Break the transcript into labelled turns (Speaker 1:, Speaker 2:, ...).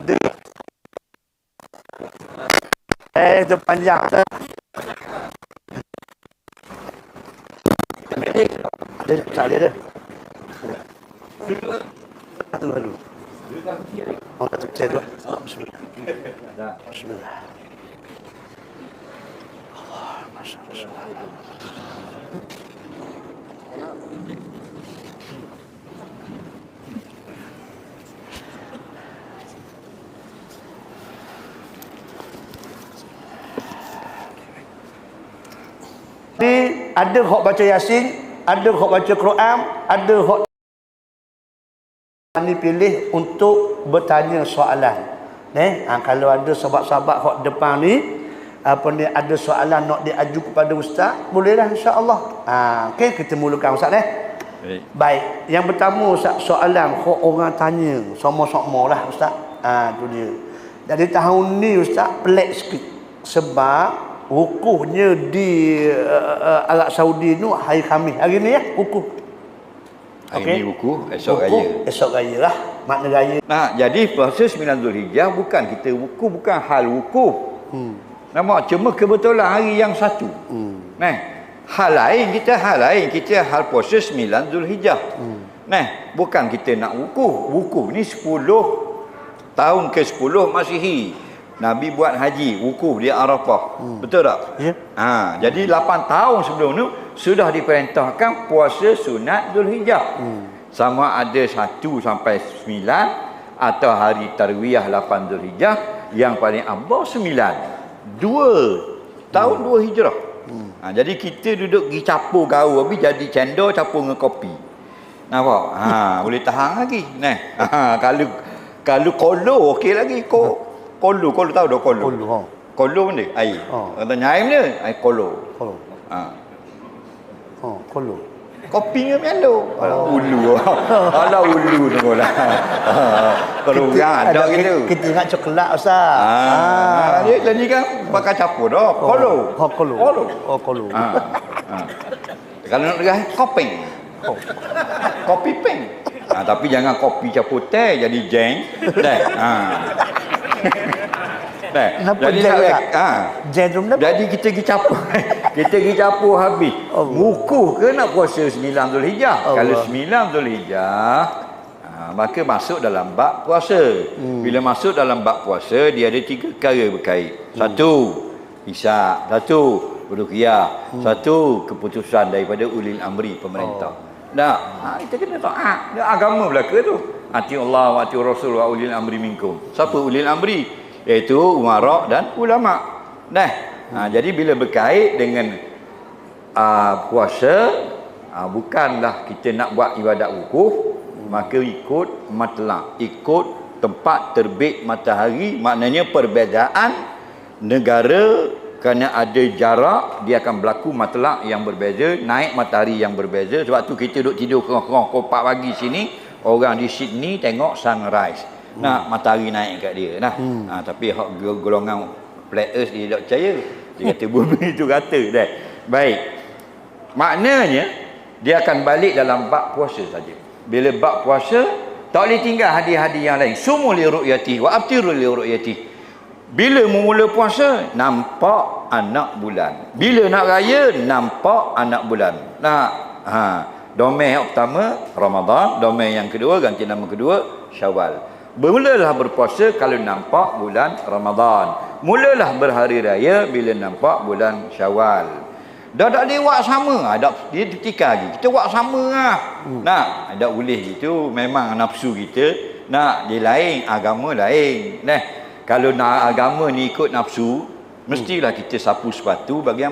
Speaker 1: Ada. Eh, itu panjang. Ada tak ada ada. Satu lalu. Oh, satu kecil dulu. Oh, bismillah. Bismillah. Allah, Masya Allah. Jadi ada hok baca Yasin, ada hok baca Quran, ada hok ini pilih untuk bertanya soalan. Eh, ha, kalau ada sahabat-sahabat hok depan ni apa ni ada soalan nak diaju kepada ustaz, bolehlah insya-Allah. Ha, okey kita mulakan ustaz eh.
Speaker 2: Baik.
Speaker 1: Baik, yang pertama ustaz soalan hok orang tanya sama-sama lah ustaz. Ha tu dia. Jadi tahun ni ustaz pelik sikit sebab wukufnya di uh, Arab Saudi tu hari Khamis. Hari ni ya wukuf.
Speaker 2: Hari
Speaker 1: Okey.
Speaker 2: ni wukuf, esok
Speaker 1: Wukuf,
Speaker 2: raya.
Speaker 1: Esok raya lah. Makna raya.
Speaker 2: Nah, jadi puasa 9 Zulhijjah bukan kita wukuf, bukan hal wukuf.
Speaker 1: Hmm.
Speaker 2: Nampak cuma kebetulan hari yang satu.
Speaker 1: Hmm.
Speaker 2: Nah, hal lain kita hal lain kita hal puasa 9 Zulhijjah.
Speaker 1: Hmm.
Speaker 2: Nah, bukan kita nak wukuf. Wukuf ni 10 tahun ke-10 Masihi. Nabi buat haji, wukuf di Arafah.
Speaker 1: Hmm.
Speaker 2: Betul tak?
Speaker 1: Ya.
Speaker 2: Ha, jadi 8 tahun sebelum tu sudah diperintahkan puasa sunat Zulhijjah.
Speaker 1: Hmm.
Speaker 2: Sama ada 1 sampai 9 atau hari tarwiyah 8 Zulhijjah yang paling abah 9. 2 tahun 2 Hijrah. Ha, jadi kita duduk pergi capur gaul habis jadi cendol capur dengan kopi. Nampak? Ha, boleh tahan lagi. Nah, ha, kalau kalau kolo okey lagi. Ko, kolo, kolo tahu dah kolo.
Speaker 1: Kolo, ha.
Speaker 2: Kolo benda air.
Speaker 1: Ha.
Speaker 2: Kata nyai benda air kolo.
Speaker 1: Kolo.
Speaker 2: Ha.
Speaker 1: Oh, kolo.
Speaker 2: Kopi dengan melo. Alah ulu. Alah ulu tu lah. Kalau orang ada
Speaker 1: kita,
Speaker 2: gitu.
Speaker 1: Kita ingat coklat ustaz.
Speaker 2: Ah, dia jadi kan bakal capur dah. Kolo.
Speaker 1: Oh, kolo.
Speaker 2: Kolo.
Speaker 1: Oh, kolo.
Speaker 2: Ha. ha. Kalau nak dengar kopi.
Speaker 1: Oh.
Speaker 2: Kopi peng. Ha, tapi jangan kopi capur teh jadi jeng. Dah. Ha. Dah.
Speaker 1: Kenapa
Speaker 2: Jadi nak
Speaker 1: tak?
Speaker 2: ha.
Speaker 1: Jendrum dah.
Speaker 2: Jadi kita pergi capur. kita pergi capur habis.
Speaker 1: Allah.
Speaker 2: Wukuf ke nak puasa 9 Zulhijjah? Kalau 9 Zulhijjah, ha, maka masuk dalam bab puasa. Hmm. Bila masuk dalam bab puasa, dia ada tiga perkara berkait. Satu, hisab. Satu, ruqyah. Hmm. Satu, keputusan daripada ulil amri pemerintah. Oh. Nah, ha, kita kena taat. Dia agama belaka tu. Ati Allah wa ati Rasul wa ulil amri minkum. Siapa ulil amri? Iaitu umara dan ulama. Nah, ha, jadi bila berkait dengan uh, puasa, uh, bukanlah kita nak buat ibadat wukuf, maka ikut matlak, ikut tempat terbit matahari, maknanya perbezaan negara kerana ada jarak dia akan berlaku matlak yang berbeza naik matahari yang berbeza sebab tu kita duduk tidur kerong-kerong kopak pagi sini orang di Sydney tengok sunrise hmm. nah matahari naik kat dia nah. Hmm. ha, tapi hak gol- golongan flat earth dia tak percaya. Dia kata bumi itu rata dah. Baik. Maknanya dia akan balik dalam bab puasa saja. Bila bab puasa tak boleh tinggal hadiah-hadiah yang lain. Sumul li ru'yati wa aftiru li ru'yati bila memula puasa nampak anak bulan. Bila nak raya nampak anak bulan. Nah, ha, domain yang pertama Ramadan, domain yang kedua ganti nama kedua Syawal. Bermulalah berpuasa kalau nampak bulan Ramadan. Mulalah berhari raya bila nampak bulan Syawal. Dah tak buat sama. Ada dia ketika lagi. Kita buat sama lah. Hmm. Nah, ada boleh gitu memang nafsu kita. Nak dia lain, agama lain. Nah, kalau nak agama ni ikut nafsu, mestilah kita sapu sepatu bagi yang